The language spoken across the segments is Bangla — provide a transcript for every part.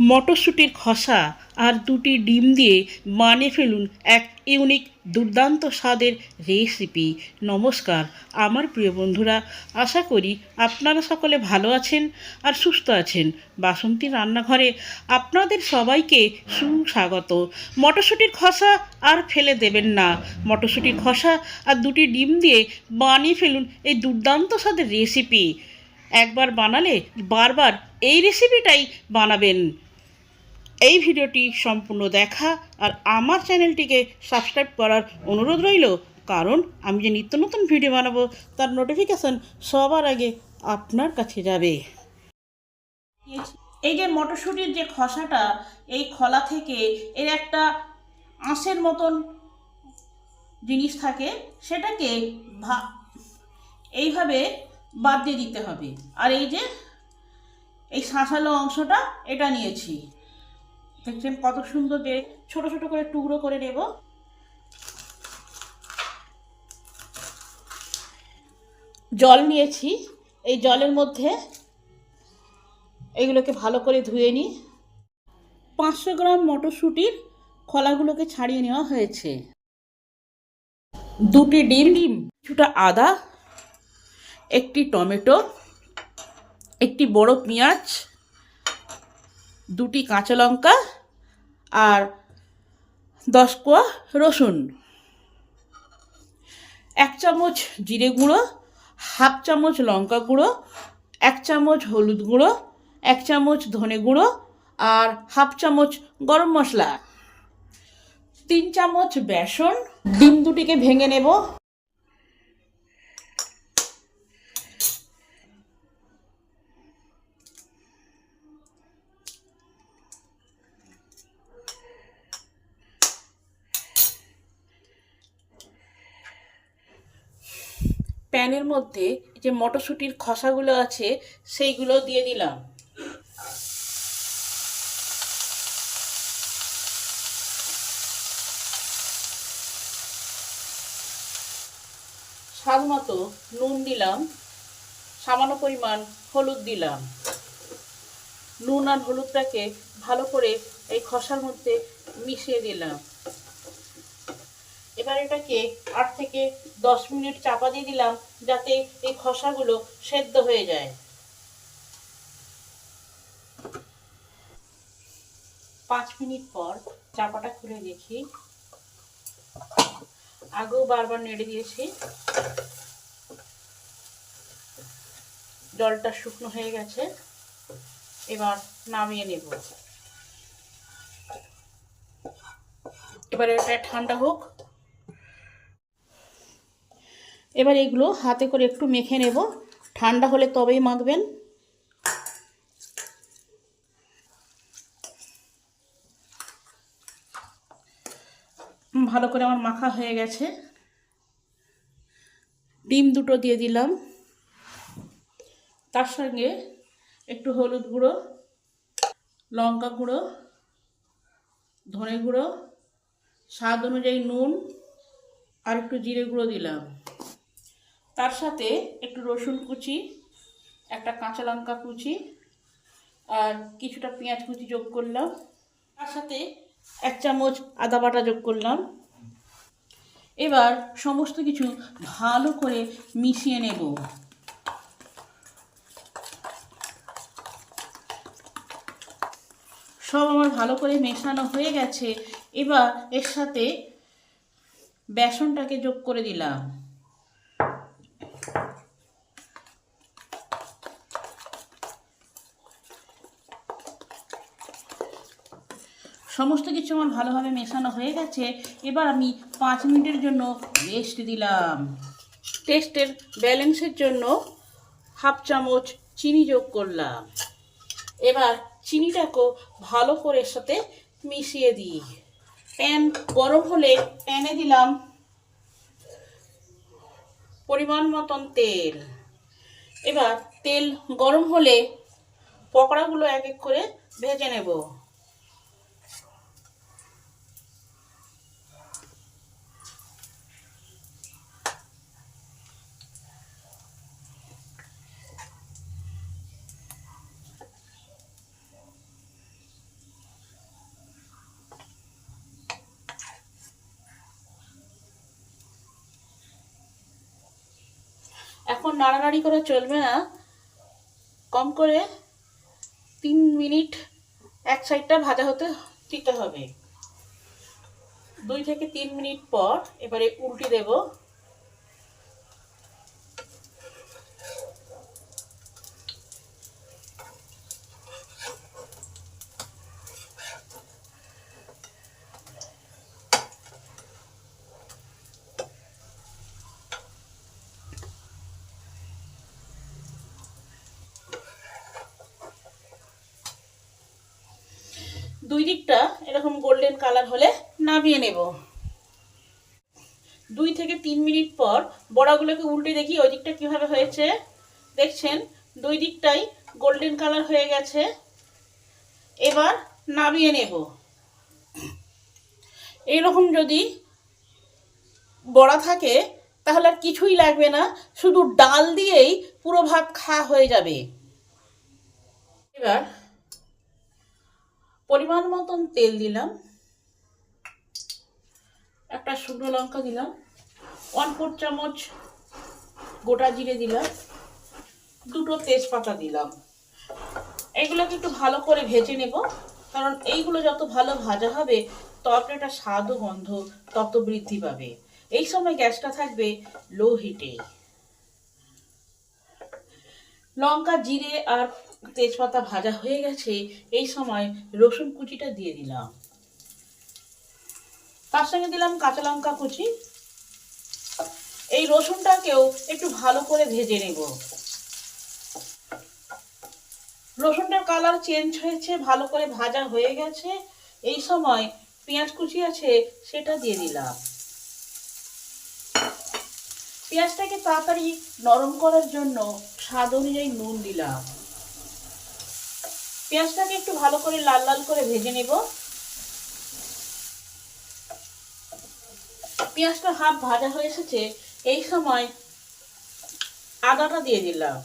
মটরশুঁটির খসা আর দুটি ডিম দিয়ে বানিয়ে ফেলুন এক ইউনিক দুর্দান্ত স্বাদের রেসিপি। নমস্কার, আমার প্রিয় বন্ধুরা, আশা করি আপনারা সকলে ভালো আছেন আর সুস্থ আছেন। বাসন্তী রান্নাঘরে আপনাদের সবাইকে সুস্বাগত। মটরশুঁটির খসা আর ফেলে দেবেন না। মটরশুঁটির খসা আর দুটি ডিম দিয়ে বানিয়ে ফেলুন এই দুর্দান্ত স্বাদের রেসিপি। একবার বানালে বারবার এই রেসিপিটাই বানাবেন। এই ভিডিওটি সম্পূর্ণ দেখা আর আমার চ্যানেলটিকে সাবস্ক্রাইব করার অনুরোধ রইল। কারণ আমি যে নিত্য নতুন ভিডিও বানাবো, তার নোটিফিকেশন সবার আগে আপনার কাছে যাবে। এই যে মটরশুঁটির যে খসাটা, এই খলা থেকে এর একটা আঁশের মতন জিনিস থাকে, সেটাকে ভা, এইভাবে বাদ দিয়ে দিতে হবে। আর এই যে, এই শাঁসালো অংশটা, এটা নিয়েছি। দেখছেন কত সুন্দর যে ছোট ছোট করে টুকরো করে নেব। জল নিয়েছি। এই জলের মধ্যে এগুলোকে ভালো করে ধুয়ে নিই। পাঁচশো গ্রাম মটরশুঁটির খোলাগুলোকে ছাড়িয়ে নেওয়া হয়েছে। দুটি ডিম ডিম কিছুটা আদা, একটি টমেটো, একটি বড় পেঁয়াজ, দুটি কাঁচা লঙ্কা আর দশ কোয়া রসুন। এক চামচ জিরে গুঁড়ো, হাফ চামচ লঙ্কা গুঁড়ো, এক চামচ হলুদ গুঁড়ো, এক চামচ ধনে গুঁড়ো আর হাফ চামচ গরম মশলা। তিন চামচ বেসন। ডিম দুটিকে ভেঙে নেব। প্যানের মধ্যে যে মটরশুঁটির খসাগুলো আছে, সেইগুলো দিয়ে দিলাম। স্বাদ মতো নুন দিলাম, সামান্য পরিমাণ হলুদ দিলাম। নুন আর হলুদটাকে ভালো করে এই খসার মধ্যে মিশিয়ে দিলাম। এবার এটাকে আট থেকে দশ মিনিট চাপা দিয়ে দিলাম যাতে এই খসাগুলো সেদ্ধ হয়ে যায়। পাঁচ মিনিট পর চাপাটা খুলে দেখি। আগেও বারবার নেড়ে দিয়েছি। জলটা শুকনো হয়ে গেছে। এবার নামিয়ে নেব। এবারে এটা ঠান্ডা হোক। এবার এগুলো হাতে করে একটু মেখে নেব। ঠান্ডা হলে তবেই মাখবেন। ভালো করে আমার মাখা হয়ে গেছে। ডিম দুটো দিয়ে দিলাম। তার সঙ্গে একটু হলুদ গুঁড়ো, লঙ্কা গুঁড়ো, ধনে গুঁড়ো, স্বাদ অনুযায়ী নুন আর একটু জিরে গুঁড়ো দিলাম। তার সাথে একটু রসুন কুচি, একটা কাঁচা লঙ্কা কুচি আর কিছুটা পেঁয়াজ কুচি যোগ করলাম। তার সাথে এক চামচ আদা বাটা যোগ করলাম। এবার সমস্ত কিছু ভালো করে মিশিয়ে নেব। সব আমার ভালো করে মেশানো হয়ে গেছে। এবার এর সাথে বেসনটাকে যোগ করে দিলাম। সমস্ত কিছু আমার ভালোভাবে মেশানো হয়ে গেছে। এবার আমি পাঁচ মিনিটের জন্য রেস্ট দিলাম। টেস্টের ব্যালেন্সের জন্য হাফ চামচ চিনি যোগ করলাম। এবার চিনিটাকেও ভালো করে সাথে মিশিয়ে দিই। প্যান গরম হলে প্যানে দিলাম পরিমাণ মতন তেল। এবার তেল গরম হলে পকোড়াগুলো এক এক করে ভেজে নেব। নাড়ানাড়ি করে চলবে না। কম করে তিন মিনিট এক সাইডটা ভাজা হতে দিতে হবে। দুই থেকে তিন মিনিট পর এবারে উল্টি দেব। দুই দিকটা এরকম গোল্ডেন কালার হলে নামিয়ে নেব। দুই থেকে তিন মিনিট পর বড়াগুলোকে উল্টে দেখি ওই দিকটা কীভাবে হয়েছে। দেখছেন, দুই দিকটাই গোল্ডেন কালার হয়ে গেছে। এবার নামিয়ে নেব। এইরকম যদি বড়া থাকে, তাহলে আর কিছুই লাগবে না, শুধু ডাল দিয়েই পুরো ভাত খাওয়া হয়ে যাবে। এবার পরিমাণ মতন তেল দিলাম। একটা শুকনো লঙ্কা দিলাম। ওয়ান ফোর চামচ গোটা জিরে দিলাম। দুটো তেজপাতা দিলাম। এগুলোকে একটু ভালো করে ভেজে নেব। কারণ এইগুলো যত ভালো ভাজা হবে তরকারিটা স্বাদ ও গন্ধ তত বৃদ্ধি পাবে। এই সময় গ্যাসটা থাকবে লো হিটে লঙ্কা, জিরে আর তেজপাতা ভাজা হয়ে গেছে, এই সময় রসুন কুচিটা দিয়ে দিলাম। তার সঙ্গে দিলাম কাঁচা লঙ্কা কুচি। এই রসুনটাকেও একটু ভালো করে ভেজে নেব। রসুনটার কালার চেঞ্জ হয়েছে, ভালো করে ভাজা হয়ে গেছে। এই সময় পেঁয়াজ কুচি আছে, সেটা দিয়ে দিলাম। পেঁয়াজটাকে তাড়াতাড়ি নরম করার জন্য স্বাদ অনুযায়ী নুন দিলাম। পেঁয়াজটাকে একটু ভালো করে লাল লাল করে ভেজে নেব। পেঁয়াজটা হাফ ভাজা হয়ে এসেছে, এই সময় আদাটা দিয়ে দিলাম।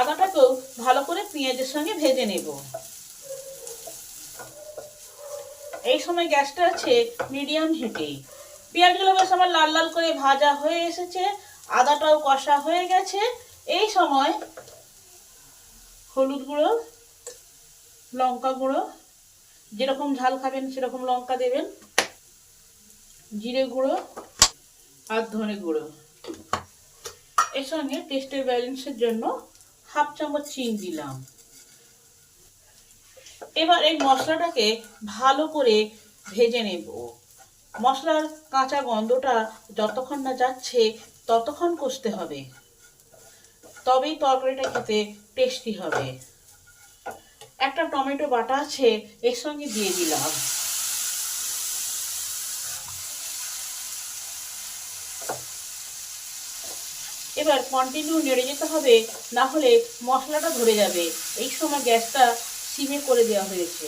আদাটাকেও ভালো করে পেঁয়াজের সঙ্গে ভেজে নেব। এই সময় গ্যাসটা আছে মিডিয়াম হিটে। পেঁয়াজগুলো বেশ আমার লাল লাল করে ভাজা হয়ে এসেছে, আদাটাও কষা হয়ে গেছে। এই সময় হলুদ গুঁড়ো, লঙ্কা গুঁড়ো, যেরকম ঝাল খাবেন সেরকম লঙ্কা দেবেন, জিরে গুঁড়ো আর ধনে গুঁড়ো। এর সঙ্গে টেস্টের ব্যালেন্সের জন্য হাফ চামচ চিনি দিলাম। এবার এই মশলাটাকে ভালো করে ভেজে নেব। মশলার কাঁচা গন্ধটা যতক্ষণ না যাচ্ছে ততক্ষণ কষতে হবে। তবেই তরকারিটা খেতে টেস্টি হবে। একটা টমেটো বাটা আছে, এর সঙ্গে দিয়ে দিলাম। এবার কন্টিনিউ নেড়ে যেতে হবে, না হলে মশলাটা ধরে যাবে। এই সময় গ্যাসটা সিমে করে দেওয়া হয়েছে।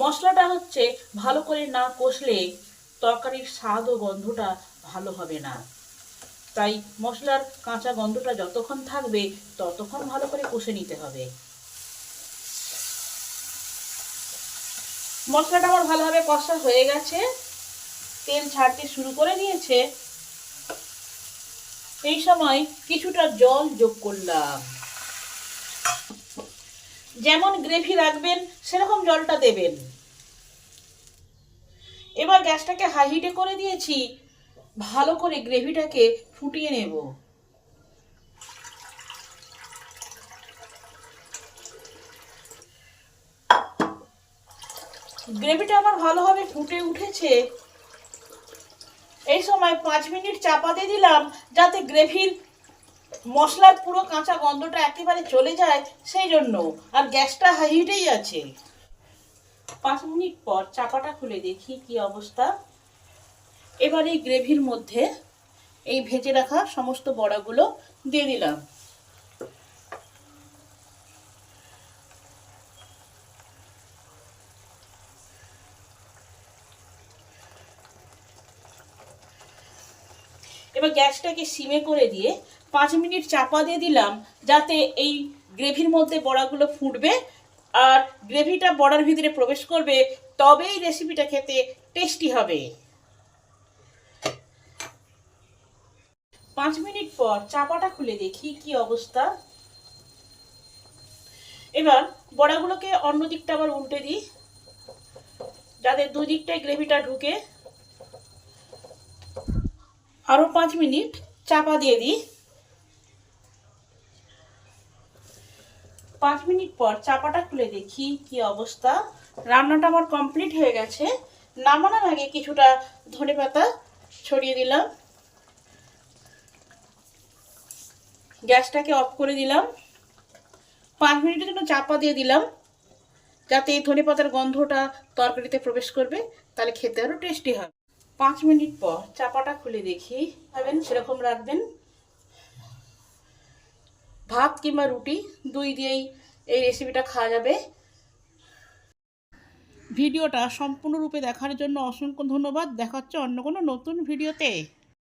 মশলাটা হচ্ছে ভালো করে না কষলে তরকারির স্বাদ ও গন্ধটা ভালো হবে না। তাই মশলার কাঁচা গন্ধটা যতক্ষণ থাকবে, ততক্ষণ ভালো করে কষে নিতে হবে। মশলাটা আমার ভালোভাবে কষা হয়ে গেছে। তেল ছাড়তে শুরু করে দিয়েছে। এই সময় কিছুটা জল যোগ করলাম। যেমন গ্রেভি রাখবেন, সেরকম জলটা দেবেন। এবার গ্যাসটাকে হাই হিটে করে দিয়েছি। ভালো করে গ্রেভিটাকে ফুটিয়ে নেব। গ্রেভিটা আমার ভালোভাবে ফুটে উঠেছে। এই সময় পাঁচ মিনিট চাপা দিয়ে দিলাম যাতে গ্রেভির মশলার পুরো কাঁচা গন্ধটা একেবারে চলে যায় সেই জন্য। আর গ্যাসটা হাই হিটেই আছে। পাঁচ মিনিট পর চাপাটা খুলে দেখি কি অবস্থা। এবার এই গ্রেভির মধ্যে এই ভেজে রাখা সমস্ত বড়াগুলো দিয়ে দিলাম। এবার গ্যাসটাকে সিমে করে দিয়ে পাঁচ মিনিট চাপা দিয়ে দিলাম যাতে এই গ্রেভির মধ্যে বড়াগুলো ফুটবে আর গ্রেভিটা বড়ার ভিতরে প্রবেশ করবে তবেই রেসিপিটা খেতে টেস্টি হবে। পাঁচ মিনিট পর চাপাটা খুলে দেখি কি অবস্থা। এবার বড়াগুলোকে অন্য দিকটা আবার উল্টে দিই। যাতে দুদিকটায় গ্রেভিটা ঢুকে আরও পাঁচ মিনিট চাপা দিয়ে দিই। পাঁচ মিনিট পর চাপাটা খুলে দেখি কি অবস্থা। রান্নাটা আমার কমপ্লিট হয়ে গেছে। নামানোর আগে কিছুটা ধনে পাতা ছড়িয়ে দিলাম। গ্যাসটাকে অফ করে দিলাম। পাঁচ মিনিটের জন্য চাপা দিয়ে দিলাম, যাতে এই ধনে পাতার গন্ধটা তরকারিতে প্রবেশ করবে, তাহলে খেতে আরও টেস্টি হবে পাঁচ মিনিট পর চাপাটা খুলে দেখি। খাবেন, সেরকম রাখবেন। ভাত কিংবা রুটি, দুই দিয়েই এই রেসিপিটা খাওয়া যাবে। ভিডিওটা সম্পূর্ণরূপে দেখার জন্য অসংখ্য ধন্যবাদ। দেখা হচ্ছে অন্য কোনো নতুন ভিডিওতে।